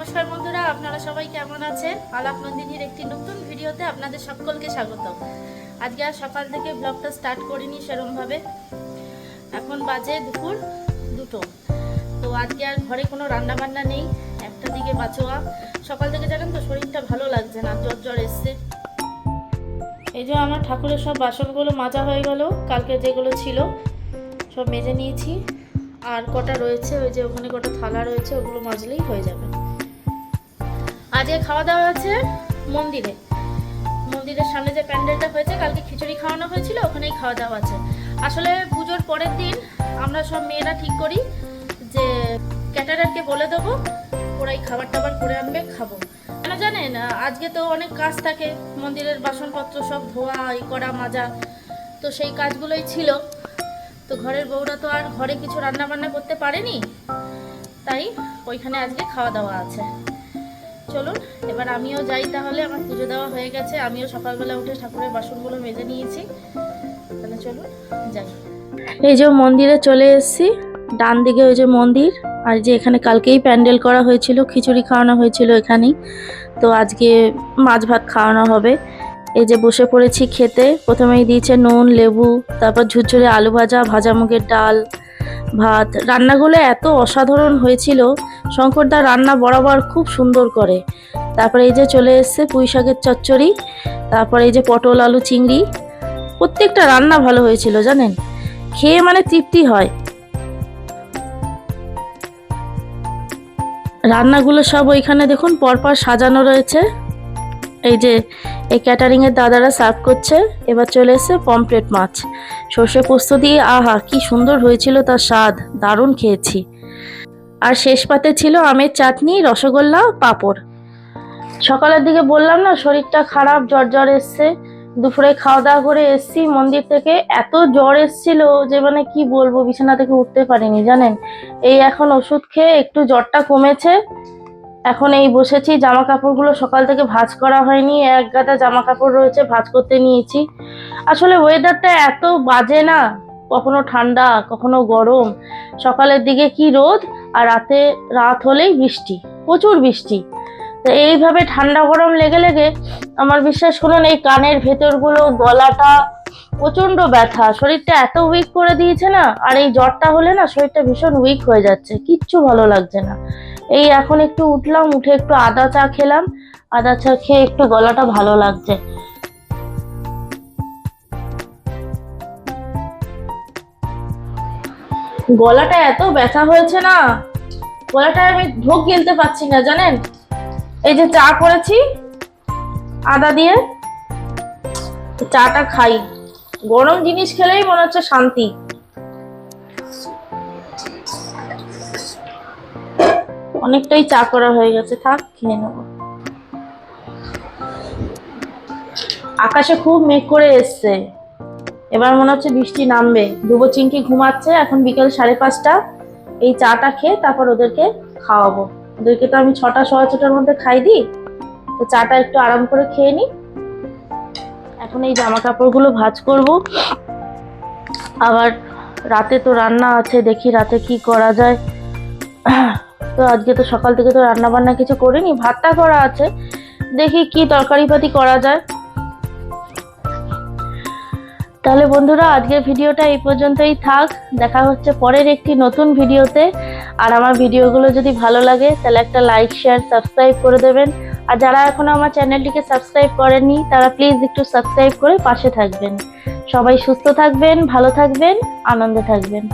নমস্কার বন্ধুরা, আপনারা সবাই কেমন আছেন? আলাপ নন্দিনীর একটি নতুন ভিডিওতে আপনাদের সকলকে স্বাগত। আজকে আর সকাল থেকে ব্লগটা স্টার্ট করিনি সেরমভাবে। এখন বাজে দুপুর দুটো। তো আজকে আর ঘরে কোনো রান্না বান্না নেই, একটা দিকে বাঁচোয়া সকাল থেকে জানেন তো, শরীরটা ভালো লাগছে না, জ্বর জ্বর এসছে। এই যে আমার ঠাকুরের সব বাসনগুলো মাজা হয়ে গেল, কালকে যেগুলো ছিল, সব মেজে নিয়েছি। আর কটা রয়েছে, ওই যে ওখানে কটা থালা রয়েছে, ওগুলো মাজলেই হয়ে যাবে। আজকে খাওয়া দাওয়া আছে মন্দিরে। মন্দিরের সামনে যে প্যান্ডেলটা হয়েছে, কালকে খিচুড়ি খাওয়ানো হয়েছিল, ওখানেই খাওয়া দাওয়া আছে। আসলে পুজোর পরের দিন আমরা সব মেয়েরা ঠিক করি যে ক্যাটারারকে বলে দেবো, ওরাই খাবার টাবার করে আনবে, খাব। কেন জানেন, আজকে তো অনেক কাজ থাকে, মন্দিরের বাসনপত্র সব ধোয়া, ই করা, মাজা, তো সেই কাজগুলোই ছিল। তো ঘরের বউরা তো আর ঘরে কিছু রান্না বান্না করতে পারেনি, তাই ওইখানে আজকে খাওয়া দাওয়া আছে। চলুন, এবার আমিও যাই তাহলে, আমার পুজো দেওয়া হয়ে গেছে। আমিও সকালবেলা উঠে ঠাকুরের বাসনগুলো মেজে নিয়েছি। তাহলে চলুন, যাই। এই যে মন্দিরে চলে এসেছি, ডান দিকে ওই যে মন্দির, আর যে এখানে কালকেই প্যান্ডেল করা হয়েছিল, খিচুড়ি খাওয়ানো হয়েছিল এখানেই। তো আজকে মাছ ভাত খাওয়ানো হবে। এই যে বসে পড়েছি খেতে, প্রথমেই দিয়েছে নুন, লেবু, তারপর ঝুরঝুরে আলু ভাজা ভাজা মুগের ডাল, ভাত। রান্নাগুলো এত অসাধারণ হয়েছিল শঙ্করদা রান্না বরাবর খুব সুন্দর করে। তারপরে এই যে চলে এসছে পুঁই শাকের চচ্চড়ি, তারপরে এই যে পটল, আলু, চিংড়ি। প্রত্যেকটা রান্না ভালো হয়েছিল, জানেন? খেয়ে মানে তৃপ্তি হয়। রান্নাগুলো সব ওইখানে দেখুন, পরপর সাজানো রয়েছে। এই যে এই ক্যাটারিং এর দাদারা সার্ভ করছে। এবার চলে এসেছে পমপ্লেট মাছ। সর্ষে পোস্ত দিয়ে, আহা, কি সুন্দর হয়েছিল তার স্বাদ। দারুণ খেয়েছি। আর শেষ পাতে ছিল আমের চাটনি, রসগোল্লা, পাঁপড়। সকালের দিকে বললাম না, শরীরটা খারাপ, জ্বর জ্বর এসছে। দুপুরে খাওয়া দাওয়া করে এসছি, মন্দির থেকে এত জ্বর এসছিল যে মানে কি বলব, বিছানা থেকে উঠতে পারিনি, জানেন? এই এখন ওষুধ খেয়ে একটু জ্বরটা কমেছে। এখন এই বসেছি জামা কাপড়গুলো সকাল থেকে ভাজ করা হয়নি, এক গাদা জামা কাপড় রয়েছে, ভাঁজ করতে নিয়েছি। আসলে ওয়েদারটা এত বাজে না, কখনো ঠান্ডা, কখনো গরম। সকালের দিকে কি রোদ আর রাতে রাত হলেই বৃষ্টি, প্রচুর বৃষ্টি। তো এইভাবে ঠান্ডা গরম লেগে লেগে আমার বিশ্বাস করুন, এই কানের ভেতরগুলো, গলাটা প্রচণ্ড ব্যথা। শরীরটা এত উইক করে দিয়েছে না, আর এই জ্বরটা হলে না শরীরটা ভীষণ উইক হয়ে যাচ্ছে, কিচ্ছু ভালো লাগছে না। এই এখন একটু উঠলাম, উঠে একটু আদা চা খেলাম, আদা চা খেয়ে একটু গলাটা ভালো লাগছে। গলাটা এত ব্যথা হয়েছে না। গলাটা আমি ঢোক গিলতে পারছি না, জানেন? এই যে চা করেছি, আদা দিয়ে চাটা খাই। গরম জিনিস খেলেই মনে হচ্ছে শান্তি। অনেকটাই চা করা হয়ে গেছে, থাক, খেয়ে নেব। আকাশে খুব মেঘ করে এসছে। এবার মনে হচ্ছে বৃষ্টি নামবে। দুবো চিংকি ঘুমাচ্ছে, এখন বিকেল সাড়ে পাঁচটা। এই চাটা খেয়ে তারপর ওদেরকে খাওয়াবো। ওদেরকে তো আমি ছটা সোয়া ছটার মধ্যে খাই দিই তো চাটা একটু আরাম করে খেয়ে নিই এখন এই জামা কাপড়গুলো ভাজ করব। আবার রাতে তো রান্না আছে, দেখি রাতে কি করা যায়। তো আজকে তো সকাল থেকে তো রান্না বান্না কিছু করিনি, ভাতটা করা আছে। দেখি কি তরকারি পাতি করা যায়। তাহলে বন্ধুরা, আজকের ভিডিওটা এই পর্যন্তই থাক। দেখা হচ্ছে পরের একটি নতুন ভিডিওতে। আর আমার ভিডিওগুলো যদি ভালো লাগে, তাহলে একটা লাইক শেয়ার সাবস্ক্রাইব করে দেবেন। আর যারা এখনও আমার চ্যানেলটিকে সাবস্ক্রাইব করেননি, তারা প্লিজ একটু সাবস্ক্রাইব করে পাশে থাকবেন। সবাই সুস্থ থাকবেন, ভালো থাকবেন, আনন্দে থাকবেন।